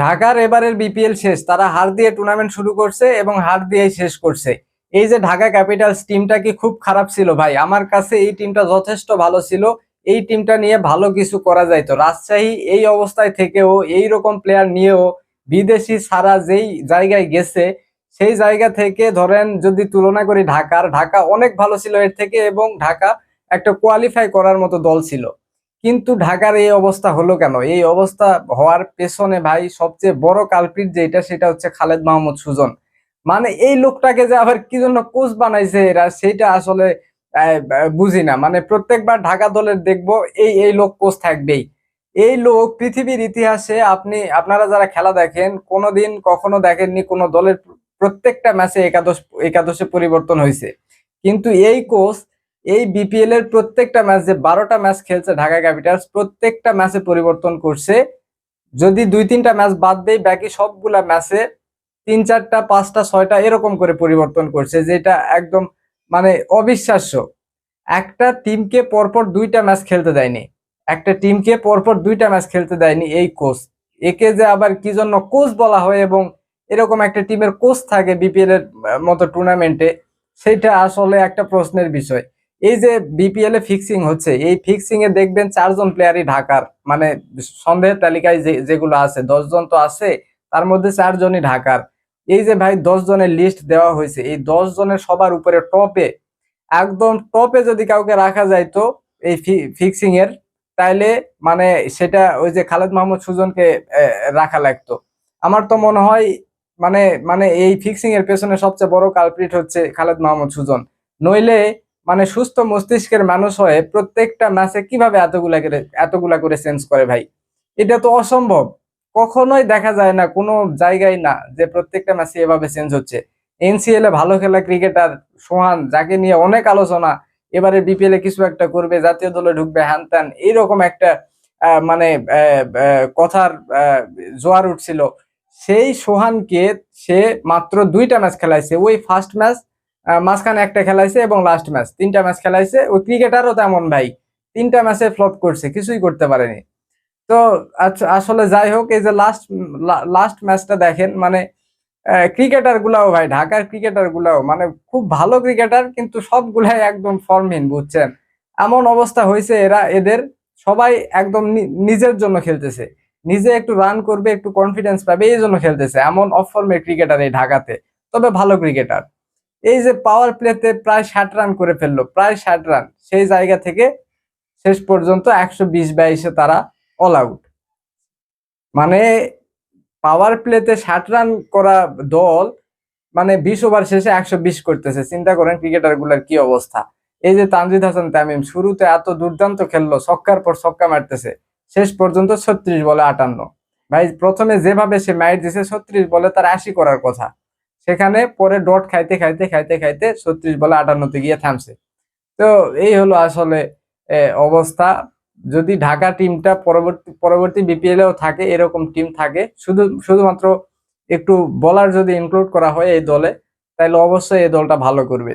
ঢাকার এবারের বিপিএল শেষ, তারা হার দিয়ে টুর্নামেন্ট শুরু করছে এবং হার দিয়েই শেষ করছে। এই যে ঢাকা ক্যাপিটালস টিমটা কি খুব খারাপ ছিল ভাই? আমার কাছে এই টিমটা যথেষ্ট ভালো ছিল। এই টিমটা নিয়ে ভালো কিছু করা যাইতো। রাজশাহী এই অবস্থায় থেকেও এই রকম প্লেয়ার নিয়েও বিদেশি সারা যেই জায়গায় গেছে, সেই জায়গা থেকে ধরেন যদি তুলনা করি ঢাকার, ঢাকা অনেক ভালো ছিল এর থেকে এবং ঢাকা একটা কোয়ালিফাই করার মতো দল ছিল। কিন্তু ঢাকার এই অবস্থা হলো কেন? এই অবস্থা হওয়ার পেছনে ভাই সবচেয়ে বড় কালপ্রিট যেটা সেটা হচ্ছে খালেদ মাহমুদ সুজন। মানে এই লোকটাকে যে আবার কি জন্য কোচ বানাইছে এরা, সেটা আসলে বুঝি না। মানে প্রত্যেকবার ঢাকা দলের দেখব, এই এই লোক কোচ থাকবেই। এই লোক পৃথিবীর ইতিহাসে আপনি, আপনারা যারা খেলা দেখেন, কোনোদিন কখনো দেখেননি কোনো দলের প্রত্যেকটা ম্যাচে একাদশ, একাদশে পরিবর্তন হয়েছে কিন্তু এই কোচ এই বিপিএল এর প্রত্যেকটা ম্যাচ যে বারোটা ম্যাচ খেলছে ঢাকা ক্যাপিটালস প্রত্যেকটা ম্যাচে পরিবর্তন করছে। যদি দুই তিনটা ম্যাচ বাদ দেই, বাকি সবগুলা ম্যাচে তিন চারটা, পাঁচটা, ছয়টা এরকম করে পরিবর্তন করছে, যেটা একদম মানে অবিশ্বাস্য। একটা টিমকে পরপর দুইটা ম্যাচ খেলতে দেয়নি। একটা টিমকে পরপর দুইটা ম্যাচ খেলতে দেয়নি এই কোচ একে যে আবার কি জন্য কোচ বলা হয় এবং এরকম একটা টিমের কোচ থাকে বিপিএল এর মতো টুর্নামেন্টে সেটা আসলে একটা প্রশ্নের বিষয়। এই যে বিপিএল এ ফিক্সিং হচ্ছে, এই ফিক্সিং এ দেখবেন চারজন প্লেয়ারই ঢাকার মানে সন্দেহের তালিকায় যেগুলো আছে দশ জন তো আছে, তার মধ্যে চারজনই ঢাকার। এই যে ভাই দশ জনের লিস্ট দেওয়া হয়েছে, এই দশ জনের সবার উপরে টপে, একদম টপে যদি কাউকে রাখা যায় তো এই ফিক্সিং এর, তাইলে মানে সেটা ওই যে খালেদ মাহমুদ সুজনকে রাখা লাগতো। আমার তো মনে হয় মানে মানে এই ফিক্সিং এর পেছনে সবচেয়ে বড় কালপ্রিট হচ্ছে খালেদ মাহমুদ সুজন। নইলে মানে সুস্থ মস্তিষ্কের মানুষ হয়ে প্রত্যেকটা ম্যাচে কীভাবে এতগুলা করে এতগুলা করে চেঞ্জ করে ভাই? এটা তো অসম্ভব। কখনোই দেখা যায় না, কোনো জায়গায় না যে প্রত্যেকটা ম্যাচে এভাবে চেঞ্জ হচ্ছে। এনসিএল এ ভালো খেলা ক্রিকেটার সোহান, যাকে নিয়ে অনেক আলোচনা, এবারে বিপিএল এ কিছু একটা করবে, জাতীয় দলে ঢুকবে, হ্যান ত্যান এইরকম একটা মানে কথার জোয়ার উঠছিল। সেই সোহানকে সে মাত্র দুইটা ম্যাচ খেলাইছে, ওই ফার্স্ট ম্যাচ মাঝখানে একটা খেলাইছে এবং লাস্ট ম্যাচ তিনটা ম্যাচ খেলাইছে। ওই ক্রিকেটারও তেমন ভাই, তিনটা ম্যাচে ফ্লপ করছে, কিছুই করতে পারেনি। তো আচ্ছা আসলে যাই হোক, এই যে লাস্ট লাস্ট ম্যাচটা দেখেন মানে ক্রিকেটার গুলাও ভাই, ঢাকার ক্রিকেটার গুলাও মানে খুব ভালো ক্রিকেটার, কিন্তু সবগুলাই একদম ফর্মহীন বুঝছেন? এমন অবস্থা হয়েছে এরা, এদের, সবাই একদম নিজের জন্য খেলতেছে। নিজে একটু রান করবে, একটু কনফিডেন্স পাবে, এই জন্য খেলতেছে। এমন অফ ফর্মের ক্রিকেটার এই ঢাকাতে। তবে ভালো ক্রিকেটার। এই যে পাওয়ার প্লেতে প্রায় ষাট রান করে ফেলল, প্রায় ষাট রান সেই জায়গা থেকে শেষ পর্যন্ত একশো বিশ বাইশে তারা অল আউট মানে পাওয়ার প্লেতে ষাট রান করা দল মানে বিশ ওভার শেষে একশো বিশ করতেছে। চিন্তা করেন ক্রিকেটারগুলার কি অবস্থা। এই যে তানজিদ হাসান তামিম, শুরুতে এত দুর্দান্ত খেললো, ছক্কার পর ছক্কা মারতেছে। শেষ পর্যন্ত ছত্রিশ বলে আটান্ন। ভাই, প্রথমে যেভাবে সে মাইট দিছে, ছত্রিশ বলে তার আশি করার কথা। সেখানে পরে ডট খাইতে খাইতে খাইতে খাইতে ছত্রিশ বলে আটান্নতে গিয়ে থামছে। তো এই হলো আসলে অবস্থা। যদি ঢাকা টিমটা পরবর্তী পরবর্তী বিপিএল এও থাকে, এরকম টিম থাকে, শুধু, শুধুমাত্র একটু বলার যদি ইনক্লুড করা হয় এই দলে, তাহলে অবশ্যই এই দলটা ভালো করবে।